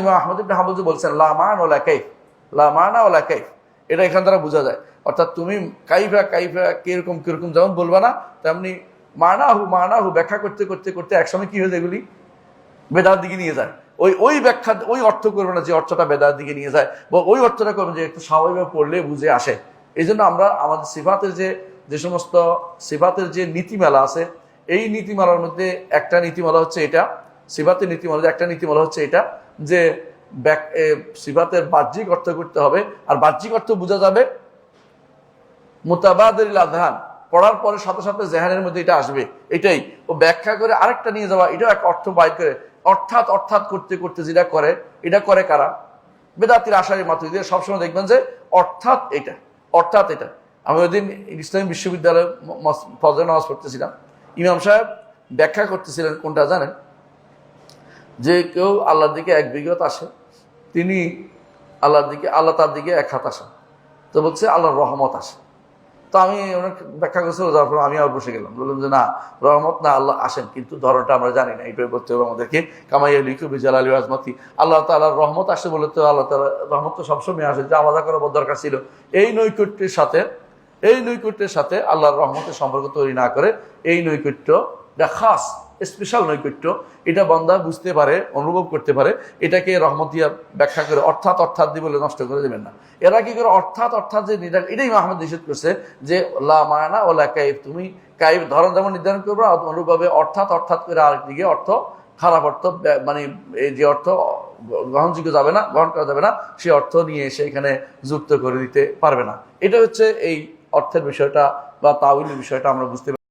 ইমাম বলছেন, লা মান ওলা কাইফ লা মানা ওলা কাইফ এটা এখান দ্বারা বোঝা যায়। অর্থাৎ তুমি কাইফা কাইফা, কীরকম কীরকম যেমন বলবা না, তেমনি মানাহু মানাহু ব্যাখ্যা করতে করতে করতে একসময় কি হয়ে যায় এগুলি? বেদার দিকে নিয়ে যায়। ওই ওই ব্যাখ্যা, ওই অর্থ করবে না যে অর্থটা বেদার দিকে নিয়ে যায়, বা ওই অর্থটা করবে যে একটু স্বাভাবিকভাবে পড়লে বুঝে আসে। এই জন্য আমরা আমাদের সিফাতের যে যে সমস্ত সিফাতের যে নীতিমালা আছে, এই নীতিমালার মধ্যে একটা নীতিমালা হচ্ছে এটা সিফাতের নীতিমালা একটা নীতিমালা হচ্ছে এটা যে ব্যাক- এ, বাহ্যিক অর্থ করতে হবে আর বাহ্যিক অর্থ বোঝা যাবে মোতাবাদের আধান পড়ার পরে সাথে সাথে জেহানের মধ্যে এটা আসবে এটাই। ও ব্যাখ্যা করে আরেকটা নিয়ে যাওয়া এটাও একটা অর্থ বাইর করে অর্থাৎ অর্থাৎ করতে করতে যেটা করে এটা করে কারা? বেদাতির আশারি মাতুরিদের সবসময় দেখবেন যে অর্থাৎ এটা অর্থাৎ এটা। আমি ওই দিন ইসলামী বিশ্ববিদ্যালয়ে ফজর নামাজ পড়তেছিলাম। ইমাম সাহেব ব্যাখ্যা করতেছিলেন কোনটা জানেন? যে কেউ আল্লাহর দিকে এক বিগত আসে, তিনি আল্লাহর দিকে, আল্লাহ তার দিকে এক হাত আসেন। তো বলছে আল্লাহর রহমত আসে। তো আমি অনেক ব্যাখ্যা করছিল যাওয়ার পর আমি আর বসে গেলাম। বললাম যে না, রহমত না, আল্লাহ আসেন, কিন্তু ধরনটা আমরা জানি না এইটাই বলতে হবে আমাদেরকে। কামাইয়া লিখু বিজাল আলী আজমতি। আল্লাহ তালার রহমত আসে বলে তো আল্লাহ তালা রহমত তো সবসময় আসে, যে আলাদা করার দরকার ছিল। এই নৈকট্যের সাথে, এই নৈকট্যের সাথে আল্লাহর রহমতের সম্পর্ক তৈরি না করে, এই নৈকট্য খাস স্পেশাল নৈকট্য। এটা বন্দা বুঝতে পারে, অনুভব করতে পারে, এটাকে রহমতিয়া ব্যাখ্যা করে অর্থাৎ অর্থাৎ দিয়ে বলে নষ্ট করে দেবেন না। এরা কি করে অর্থাৎ অর্থাৎ যে নির্ধারণ, এটাই আহমদ নিষেধ করছে যে, লা মানা ও লা কাইফ, তুমি কাইফ ধরন যেমন নির্ধারণ করবে অনুভবে অর্থাৎ অর্থাৎ করে আরেকদিকে অর্থ খারাপ অর্থ মানে এই যে অর্থ গ্রহণযোগ্য যাবে না, গ্রহণ করা যাবে না, সে অর্থ নিয়ে এসে এখানে যুক্ত করে দিতে পারবে না। এটা হচ্ছে এই অর্থের বিষয়টা বা তাউলের বিষয়টা আমরা বুঝতে